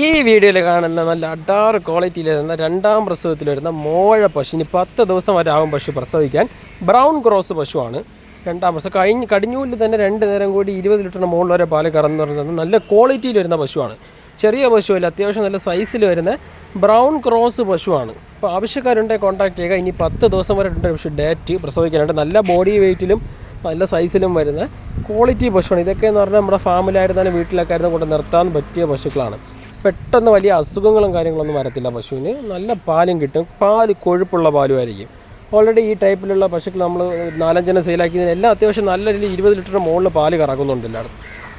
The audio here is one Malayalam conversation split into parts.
ഈ വീഡിയോയിൽ കാണുന്ന നല്ല അഡാറ് ക്വാളിറ്റിയിൽ വരുന്ന രണ്ടാം പ്രസവത്തിൽ വരുന്ന മോഴ പശു. ഇനി പത്ത് ദിവസം വരെ ആവും പശു പ്രസവിക്കാൻ. ബ്രൗൺ ക്രോസ് പശുവാണ്. രണ്ടാം പ്രസവം കഴിഞ്ഞ് കടിഞ്ഞൂലിൽ തന്നെ രണ്ട് നേരം കൂടി ഇരുപത് ലിറ്ററിന് മുകളിൽ വരെ പാൽ കറന്ന് പറയുന്നത് നല്ല ക്വാളിറ്റിയിൽ വരുന്ന പശുവാണ്. ചെറിയ പശുവല്ല അത്യാവശ്യം നല്ല സൈസിൽ വരുന്ന ബ്രൗൺ ക്രോസ് പശുവാണ്. അപ്പോൾ ആവശ്യക്കാരുണ്ടെങ്കിൽ കോൺടാക്ട് ചെയ്യുക. ഇനി പത്ത് ദിവസം വരെ ഉണ്ട് പക്ഷേ ഡേറ്റ് പ്രസവിക്കാനായിട്ട്. നല്ല ബോഡി വെയ്റ്റിലും നല്ല സൈസിലും വരുന്ന ക്വാളിറ്റി പശുവാണ്. ഇതൊക്കെ എന്ന് പറഞ്ഞാൽ നമ്മുടെ ഫാമിലായിരുന്നാലും വീട്ടിലൊക്കെ ആയിരുന്നു കൊണ്ട് നിർത്താൻ പറ്റിയ പശുക്കളാണ്. പെട്ടെന്ന് വലിയ അസുഖങ്ങളും കാര്യങ്ങളൊന്നും വരത്തില്ല പശുവിന്. നല്ല പാലും കിട്ടും. പാൽ കൊഴുപ്പുള്ള പാലും ആയിരിക്കും ഓൾറെഡി ഈ ടൈപ്പിലുള്ള പശുക്കൾ നമ്മൾ നാലഞ്ചെണ്ണം സെയിലാക്കിയതിന് എല്ലാം അത്യാവശ്യം നല്ല രീതിയിൽ ഇരുപത് ലിറ്റർ മുകളിൽ പാൽ കറക്കുന്നുണ്ട് എല്ലായിടത്തും.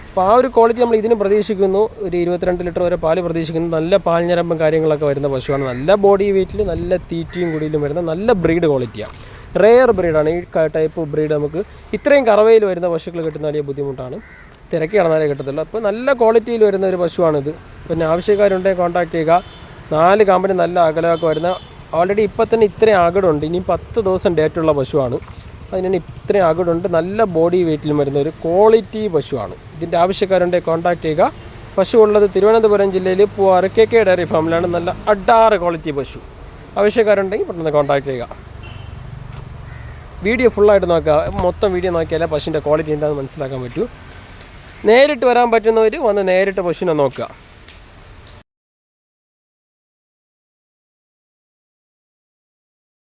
അപ്പോൾ ആ ഒരു ക്വാളിറ്റി നമ്മൾ ഇതിനും പ്രതീക്ഷിക്കുന്നു. ഒരു ഇരുപത്തിരണ്ട് ലിറ്റർ വരെ പാൽ പ്രതീക്ഷിക്കുന്നു. നല്ല പാൽ പാൽഞ്ഞരമ്പും കാര്യങ്ങളൊക്കെ വരുന്ന പശുവാണ്. നല്ല ബോഡി വെയിറ്റിൽ നല്ല തീറ്റയും കുടിയിലും വരുന്ന നല്ല ബ്രീഡ് ക്വാളിറ്റിയാണ് റെയർ ബ്രീഡാണ് ഈ ടൈപ്പ് ബ്രീഡ് നമുക്ക് ഇത്രയും കറവയിൽ വരുന്ന പശുക്കൾ കിട്ടുന്ന വലിയ ബുദ്ധിമുട്ടാണ്. തിരക്കി നടന്നാലേ കിട്ടത്തുള്ളൂ. അപ്പോൾ നല്ല ക്വാളിറ്റിയിൽ വരുന്ന ഒരു പശുവാണിത്. പിന്നെ ആവശ്യക്കാരുണ്ടെങ്കിൽ കോൺടാക്ട് ചെയ്യുക. നാല് കമ്പനി നല്ല അകലമൊക്കെ വരുന്ന. ഓൾറെഡി ഇപ്പം തന്നെ ഇത്രയും അകടുണ്ട് ഇനി പത്ത് ദിവസം ഡേറ്റുള്ള പശുവാണ്. അതിനാണ് ഇത്രയും അകടുണ്ട് നല്ല ബോഡി വെയിറ്റിലും വരുന്ന ഒരു ക്വാളിറ്റി പശുവാണ്. ഇതിന്റെ ആവശ്യക്കാരുണ്ടെങ്കിൽ കോൺടാക്ട് ചെയ്യുക. പശു ഉള്ളത് തിരുവനന്തപുരം ജില്ലയിൽ പൂവാറ് കെ കെ ഡയറി ഫാമിലാണ്. നല്ല അഡാറ് ക്വാളിറ്റി പശു. ആവശ്യക്കാരുണ്ടെങ്കിൽ പെട്ടെന്ന് കോൺടാക്ട് ചെയ്യുക. വീഡിയോ ഫുള്ളായിട്ട് നോക്കുക. മൊത്തം വീഡിയോ നോക്കിയാലേ പശുവിന്റെ ക്വാളിറ്റി എന്താണെന്ന് മനസ്സിലാക്കാൻ പറ്റൂ. നേരിട്ട് വരാൻ പറ്റുന്നവർ വന്ന് നേരിട്ട് പശുവിനെ നോക്കുക.